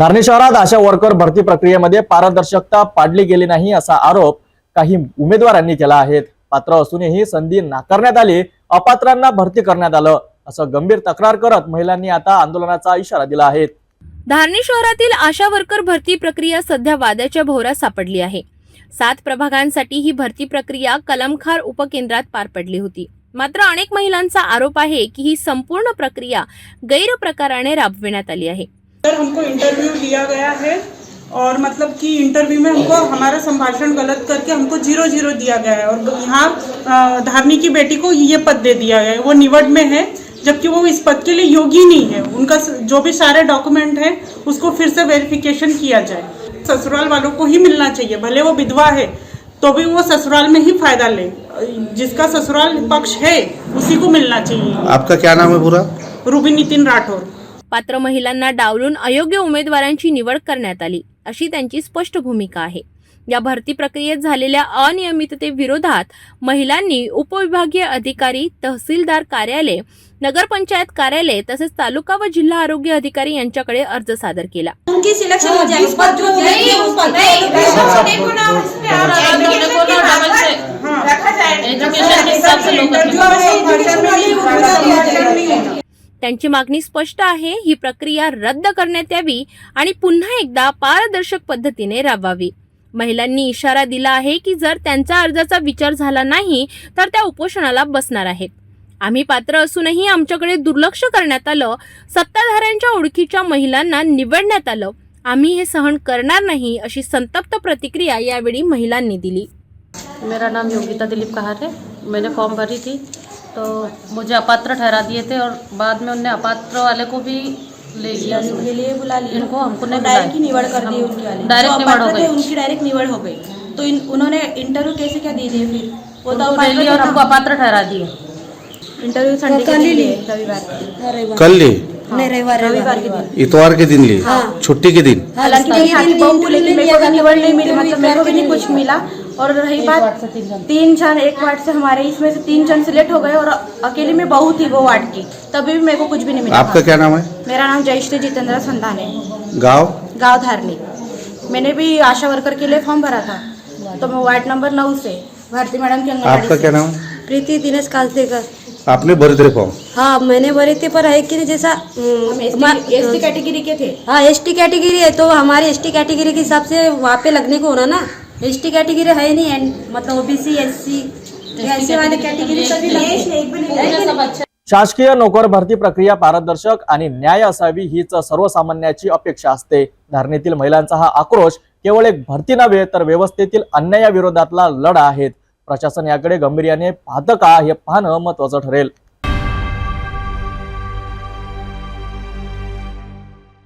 धारणी शहरात आशा वर्कर भरती प्रक्रियेमध्ये पारदर्शकता पाडली गेली नाही असा आरोप काही उमेदवारांनी केला आहे. पात्र असूनही संधी नाकारण्यात आली अपात्रांना भरती करण्यात आलं असं गंभीर तक्रार करत महिलांनी आता आंदोलनाचा इशारा दिला आहे. धारणी शहरातील आशा वर्कर भरती प्रक्रिया सध्या वादाच्या भोवऱ्यात सापडली आहे. सात प्रभागांसाठी ही भरती प्रक्रिया कलमखार उपकेंद्रात पार पडली होती. मात्र अनेक महिलांचा आरोप आहे की ही संपूर्ण प्रक्रिया गैरप्रकाराने राबविण्यात आली आहे. सर हमको इंटरव्यू लिया गया है और मतलब कि इंटरव्यू में हमको हमारा संभाषण गलत करके हमको ज़ीरो ज़ीरो दिया गया है। और यहाँ धारनी की बेटी को ये पद दे दिया गया है। वो निवड में है जबकि वो इस पद के लिए योग्य नहीं है। उनका जो भी सारे डॉक्यूमेंट है उसको फिर से वेरिफिकेशन किया जाए। ससुराल वालों को ही मिलना चाहिए भले वो विधवा है तो भी वो ससुराल में ही फ़ायदा ले। जिसका ससुराल पक्ष है उसी को मिलना चाहिए। आपका क्या नाम है पूरा? रूबी नितिन राठौर। पात्र महिलांना डावलून अयोग्य उमेदवारांची निवड करण्यात आली अशी त्यांची स्पष्ट भूमिका आहे या भरती प्रक्रियेत झालेल्या अनियमिततेविरोधात महिलांनी उपविभागीय अधिकारी तहसीलदार कार्यालय नगरपंचायत कार्यालय तसेच तालुका व जिल्हा आरोग्य अधिकारी यांच्याकडे अर्ज सादर केला त्यांची मागणी स्पष्ट आहे. ही प्रक्रिया रद्द करण्यात यावी आणि पुन्हा एकदा पारदर्शक पद्धतीने राबवावी. महिलांनी इशारा दिला आहे की जर त्यांच्या अर्जाचा विचार झाला नाही तर त्या उपोषणाला बसणार आहेत. आम्ही पात्र असूनही आमच्याकडे दुर्लक्ष करण्यात आलं. सत्ताधाऱ्यांच्या ओळखीच्या महिलांना निवडण्यात आलं. आम्ही हे सहन करणार नाही अशी संतप्त प्रतिक्रिया यावेळी महिलांनी दिली. मेरा नाम योगिता दिलीप कहार है। मैंने फॉर्म भरी थी। तो मुझे अपात्र ठहरा दिए थे और बाद में उनने अपात्र वाले को भी ले लिया। के लिए बुला लिया। इनको हमको नहीं डायरेक्ट ही निवड कर दी उनकी वाली। डायरेक्ट निवड हो गई उनकी डायरेक्ट निवड हो गई। तो इन उन्होंने इंटरव्यू कैसे क्या दे दिए फिर? वो तो ले लिया और हमको अपात्र ठहरा दिए। इंटरव्यू संडे के दिन लिए रविवार कल ली? नहीं रविवार रविवार। के दिन। इतवार के दिन ली? छुट्टी के दिन? हालाँकि मेरी बहू को लेकिन मेरे को नहीं मिली मतलब मेरे को भी नहीं कुछ मिला। और रही बात तीन जन। एक वार्ड से हमारे इसमें से तीन जन सिलेक्ट हो गए और अकेले में बहुत थी वो वार्ड की। तभी भी मेरे को कुछ भी नहीं मिला आपका क्या नाम है? मेरा नाम जयश्री जितेंद्र संधान। है गाँव? गाँव धारनी मैंने भी आशा वर्कर के लिए फॉर्म भरा था। तो मैं वार्ड नंबर नौ से भारती मैडम की आपका क्या नाम है? प्रीति दिनेश कालसेकर आपने भरे थे फॉर्म? हाँ मैंने भरे थे पर है कि नहीं जैसा हम एस टी कैटेगरी के थे। हाँ एस टी कैटेगरी है तो हमारी एस टी कैटेगरी के हिसाब से वहाँ पे लगने को होना ना। एस टी कैटेगरी है नहीं and मतलब ओबीसी एस सी ऐसे वाले कैटेगरी सभी शासकीय नोकर भरती प्रक्रिया पारदर्शक आणि न्याय असावी हीच सर्वसामान्याची अपेक्षा असते. धारणीतील महिलांचा हा आक्रोश केवळ एक भरती नव्हे तर व्यवस्थेतील अन्यायाविरोधातला लढा आहे प्रशासन याकडे गंभीर्याने पाहतं का हे पाहणं महत्वाचं ठरेल.